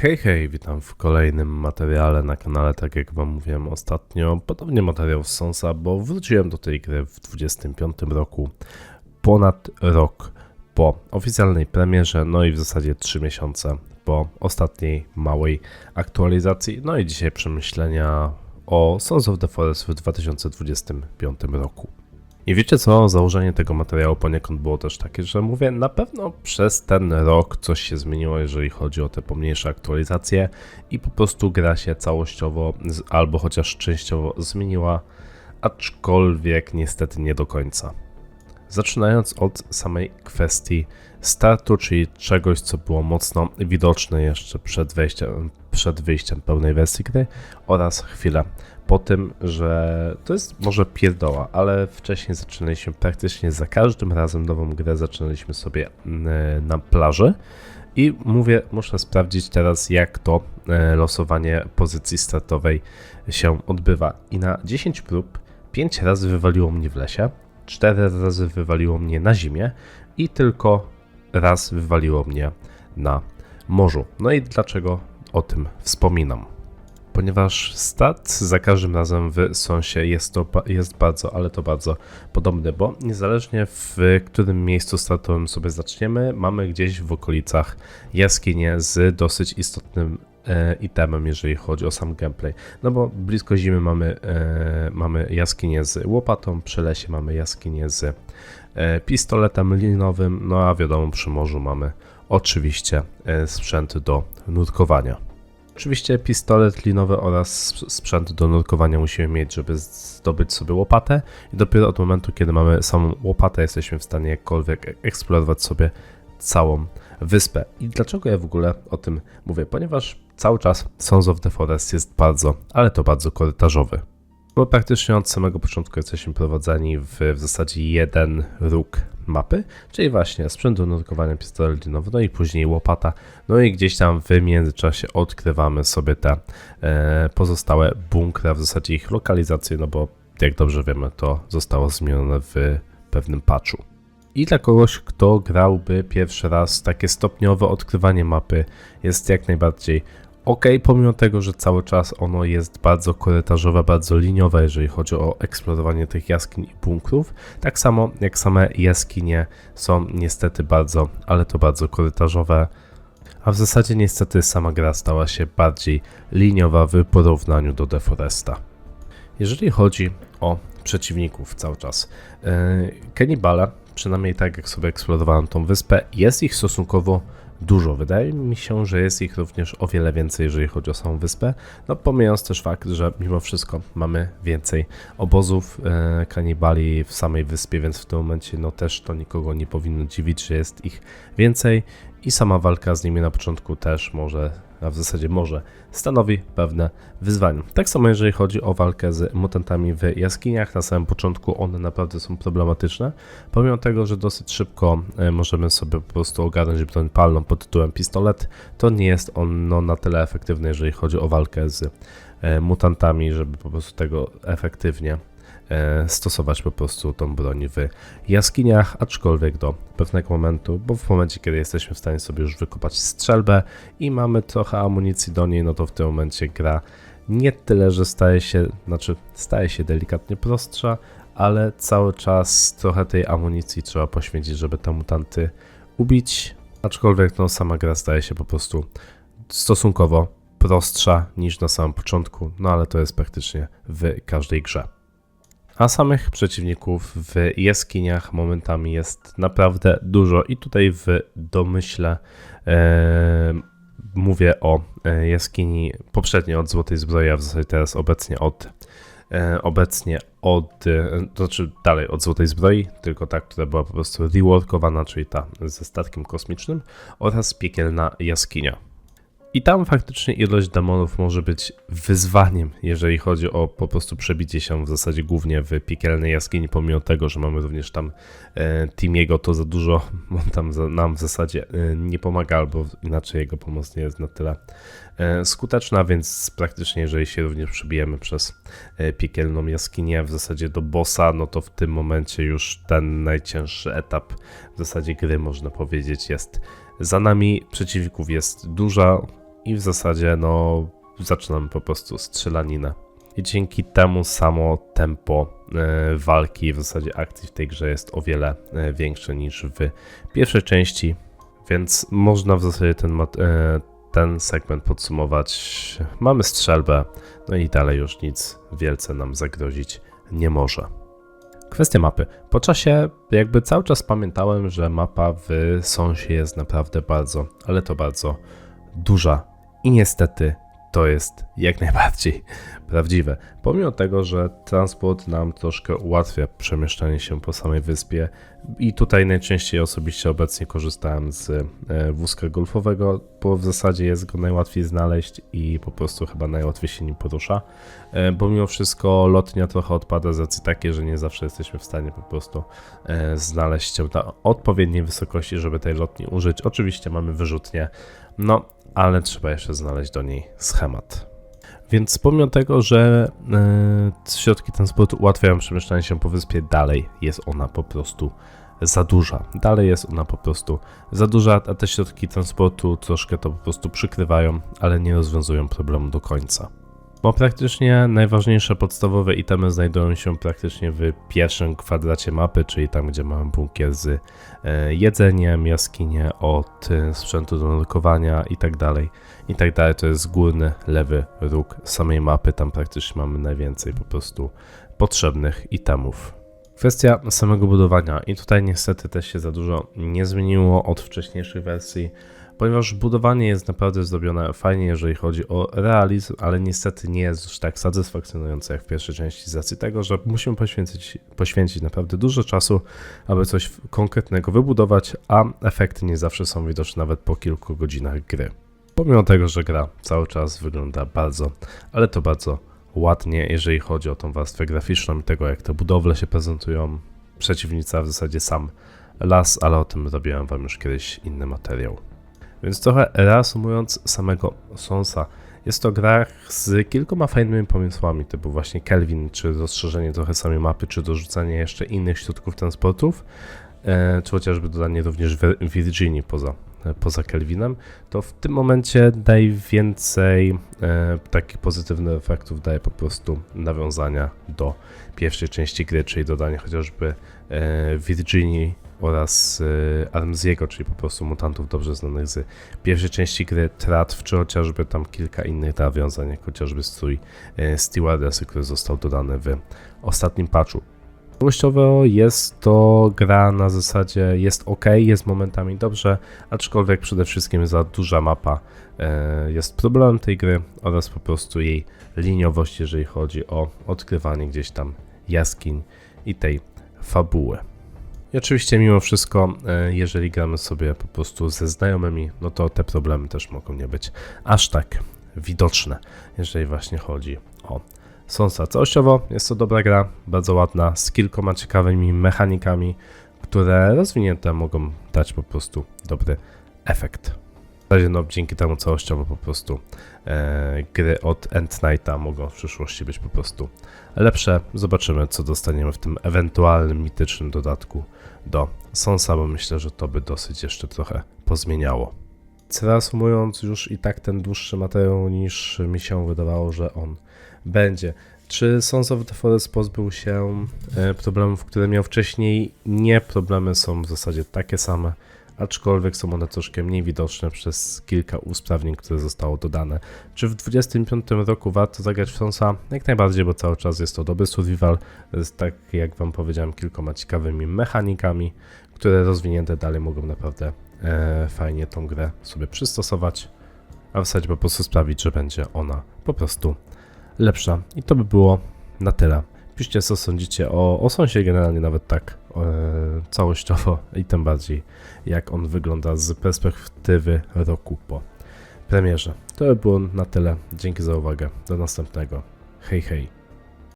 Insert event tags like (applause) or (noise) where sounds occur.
Hej, hej, witam w kolejnym materiale na kanale, tak jak wam mówiłem ostatnio. Podobnie materiał z Sonsa, bo wróciłem do tej gry w 25 roku, ponad rok po oficjalnej premierze, no i w zasadzie 3 miesiące po ostatniej małej aktualizacji. No i dzisiaj przemyślenia o Sons of the Forest w 2025 roku. I wiecie co? Założenie tego materiału poniekąd było też takie, że mówię, na pewno przez ten rok coś się zmieniło, jeżeli chodzi o te pomniejsze aktualizacje i po prostu gra się całościowo albo chociaż częściowo zmieniła, aczkolwiek niestety nie do końca. Zaczynając od samej kwestii startu, czyli czegoś, co było mocno widoczne jeszcze przed wejściem, przed wyjściem pełnej wersji gry oraz chwilę po tym, że to jest może pierdoła, ale wcześniej zaczynaliśmy praktycznie za każdym razem nową grę zaczynaliśmy sobie mm, na plaży. I mówię, muszę sprawdzić teraz jak to e, losowanie pozycji startowej się odbywa. I na 10 prób 5 razy wywaliło mnie w lesie, 4 razy wywaliło mnie na zimie i tylko raz wywaliło mnie na morzu. No i dlaczego o tym wspominam? Ponieważ stat za każdym razem w Sonsie jest, to, jest bardzo, ale to bardzo podobny, bo niezależnie w którym miejscu startowym sobie zaczniemy, mamy gdzieś w okolicach jaskinie z dosyć istotnym e, itemem, jeżeli chodzi o sam gameplay. No bo blisko zimy mamy, e, mamy jaskinię z łopatą, przy lesie mamy jaskinię z e, pistoletem linowym, no a wiadomo przy morzu mamy oczywiście sprzęt do nurkowania. Oczywiście pistolet linowy oraz sp- sprzęt do nurkowania musimy mieć, żeby zdobyć sobie łopatę i dopiero od momentu, kiedy mamy samą łopatę, jesteśmy w stanie jakkolwiek e- eksplorować sobie całą wyspę. I dlaczego ja w ogóle o tym mówię? Ponieważ cały czas Sons of the Forest jest bardzo, ale to bardzo korytarzowy. Bo praktycznie od samego początku jesteśmy prowadzeni w, w zasadzie jeden róg mapy, czyli właśnie sprzęt do nurkowania pistolet no i później łopata, no i gdzieś tam w międzyczasie odkrywamy sobie te e, pozostałe bunkry, a w zasadzie ich lokalizację, no bo jak dobrze wiemy, to zostało zmienione w pewnym patchu. I dla kogoś, kto grałby pierwszy raz, takie stopniowe odkrywanie mapy jest jak najbardziej ok, pomimo tego, że cały czas ono jest bardzo korytarzowe, bardzo liniowe, jeżeli chodzi o eksplorowanie tych jaskiń i bunkrów. Tak samo jak same jaskinie są niestety bardzo, ale to bardzo korytarzowe. A w zasadzie niestety sama gra stała się bardziej liniowa w porównaniu do Deforesta. Jeżeli chodzi o przeciwników cały czas, yy, Kennibale, przynajmniej tak jak sobie eksplorowałem tą wyspę, jest ich stosunkowo dużo. Wydaje mi się, że jest ich również o wiele więcej, jeżeli chodzi o samą wyspę. No pomijając też fakt, że mimo wszystko mamy więcej obozów e, kanibali w samej wyspie, więc w tym momencie no też to nikogo nie powinno dziwić, że jest ich więcej i sama walka z nimi na początku też może, a w zasadzie może, stanowi pewne wyzwanie. Tak samo jeżeli chodzi o walkę z mutantami w jaskiniach, na samym początku one naprawdę są problematyczne, pomimo tego, że dosyć szybko e, możemy sobie po prostu ogarnąć broń palną pod tytułem pistolet, to nie jest on no, na tyle efektywny, jeżeli chodzi o walkę z e, mutantami, żeby po prostu tego efektywnie stosować po prostu tą broń w jaskiniach, aczkolwiek do pewnego momentu, bo w momencie, kiedy jesteśmy w stanie sobie już wykopać strzelbę i mamy trochę amunicji do niej, no to w tym momencie gra nie tyle, że staje się, znaczy staje się delikatnie prostsza, ale cały czas trochę tej amunicji trzeba poświęcić, żeby te mutanty ubić, aczkolwiek no sama gra staje się po prostu stosunkowo prostsza niż na samym początku, no ale to jest praktycznie w każdej grze. A samych przeciwników w jaskiniach momentami jest naprawdę dużo i tutaj w domyśle e, mówię o e, jaskini poprzednio od Złotej Zbroi, a w zasadzie teraz obecnie od e, obecnie od, e, to znaczy dalej od Złotej Zbroi, tylko ta, która była po prostu reworkowana, czyli ta ze statkiem kosmicznym oraz piekielna jaskinia. I tam faktycznie ilość demonów może być wyzwaniem, jeżeli chodzi o po prostu przebicie się w zasadzie głównie w piekielnej jaskini, pomimo tego, że mamy również tam e, Timiego, to za dużo (laughs) on tam za, nam w zasadzie e, nie pomaga, albo inaczej jego pomoc nie jest na tyle e, skuteczna, więc praktycznie jeżeli się również przebijemy przez e, piekielną jaskinię w zasadzie do bossa, no to w tym momencie już ten najcięższy etap w zasadzie gry można powiedzieć jest za nami, przeciwników jest duża i w zasadzie no zaczynamy po prostu strzelaninę. I dzięki temu samo tempo e, walki, w zasadzie akcji w tej grze jest o wiele e, większe niż w pierwszej części, więc można w zasadzie ten, e, ten segment podsumować. Mamy strzelbę, no i dalej już nic wielce nam zagrozić nie może. Kwestia mapy. Po czasie jakby cały czas pamiętałem, że mapa w Sonsie jest naprawdę bardzo, ale to bardzo duża i niestety to jest jak najbardziej prawdziwe. Pomimo tego, że transport nam troszkę ułatwia przemieszczanie się po samej wyspie i tutaj najczęściej osobiście obecnie korzystałem z e, wózka golfowego, bo w zasadzie jest go najłatwiej znaleźć i po prostu chyba najłatwiej się nim porusza, e, bo mimo wszystko lotnia trochę odpada z racji takiej, że nie zawsze jesteśmy w stanie po prostu e, znaleźć się na odpowiedniej wysokości, żeby tej lotni użyć. Oczywiście mamy wyrzutnie, no ale trzeba jeszcze znaleźć do niej schemat. Więc pomimo tego, że e, środki transportu ułatwiają przemieszczanie się po wyspie, dalej jest ona po prostu za duża. Dalej jest ona po prostu za duża, a te środki transportu troszkę to po prostu przykrywają, ale nie rozwiązują problemu do końca. Bo praktycznie najważniejsze podstawowe itemy znajdują się praktycznie w pierwszym kwadracie mapy, czyli tam, gdzie mamy bunkier z e, jedzeniem, jaskinie od e, sprzętu do nurkowania i tak dalej. I tak to jest górny, lewy róg samej mapy, tam praktycznie mamy najwięcej po prostu potrzebnych itemów. Kwestia samego budowania i tutaj niestety też się za dużo nie zmieniło od wcześniejszej wersji ponieważ budowanie jest naprawdę zrobione fajnie, jeżeli chodzi o realizm, ale niestety nie jest już tak satysfakcjonujące jak w pierwszej części z racji tego, że musimy poświęcić, poświęcić naprawdę dużo czasu, aby coś konkretnego wybudować, a efekty nie zawsze są widoczne nawet po kilku godzinach gry. Pomimo tego, że gra cały czas wygląda bardzo, ale to bardzo ładnie, jeżeli chodzi o tą warstwę graficzną i tego, jak te budowle się prezentują. Przeciwnica w zasadzie sam las, ale o tym robiłem wam już kiedyś inny materiał. Więc trochę reasumując samego Sonsa, jest to gra z kilkoma fajnymi pomysłami, typu właśnie Kelvin, czy rozszerzenie trochę samej mapy, czy dorzucenie jeszcze innych środków transportów, e, czy chociażby dodanie również Virginii poza, e, poza Kelvinem, to w tym momencie najwięcej e, takich pozytywnych efektów daje po prostu nawiązania do pierwszej części gry, czyli dodanie chociażby Virginii oraz y, Armziego, czyli po prostu mutantów dobrze znanych z pierwszej części gry, Tratw, czy chociażby tam kilka innych nawiązań, jak chociażby strój y, Stewardessy, który został dodany w ostatnim patchu. Całościowo jest to gra na zasadzie jest ok, jest momentami dobrze, aczkolwiek przede wszystkim za duża mapa y, jest problemem tej gry oraz po prostu jej liniowość, jeżeli chodzi o odkrywanie gdzieś tam jaskiń i tej fabuły. I oczywiście mimo wszystko, e, jeżeli gramy sobie po prostu ze znajomymi, no to te problemy też mogą nie być aż tak widoczne, jeżeli właśnie chodzi o Sonsa. Całościowo jest to dobra gra, bardzo ładna, z kilkoma ciekawymi mechanikami, które rozwinięte mogą dać po prostu dobry efekt. W razie no, dzięki temu całościowo po prostu e, gry od End Nighta mogą w przyszłości być po prostu lepsze. Zobaczymy, co dostaniemy w tym ewentualnym mitycznym dodatku do Sonsa, bo myślę, że to by dosyć jeszcze trochę pozmieniało. Reasumując już i tak ten dłuższy materiał niż mi się wydawało, że on będzie. Czy Sons of the Forest pozbył się e, problemów, które miał wcześniej? Nie, problemy są w zasadzie takie same aczkolwiek są one troszkę mniej widoczne przez kilka usprawnień, które zostało dodane. Czy w 25 roku warto zagrać w Sonsa? Jak najbardziej, bo cały czas jest to dobry survival, z, tak jak wam powiedziałem, kilkoma ciekawymi mechanikami, które rozwinięte dalej mogą naprawdę e, fajnie tą grę sobie przystosować, a w zasadzie po prostu sprawić, że będzie ona po prostu lepsza. I to by było na tyle. Piszcie co sądzicie o, o Sonsie generalnie nawet tak całościowo i tym bardziej jak on wygląda z perspektywy roku po premierze. To by było na tyle. Dzięki za uwagę. Do następnego. Hej hej.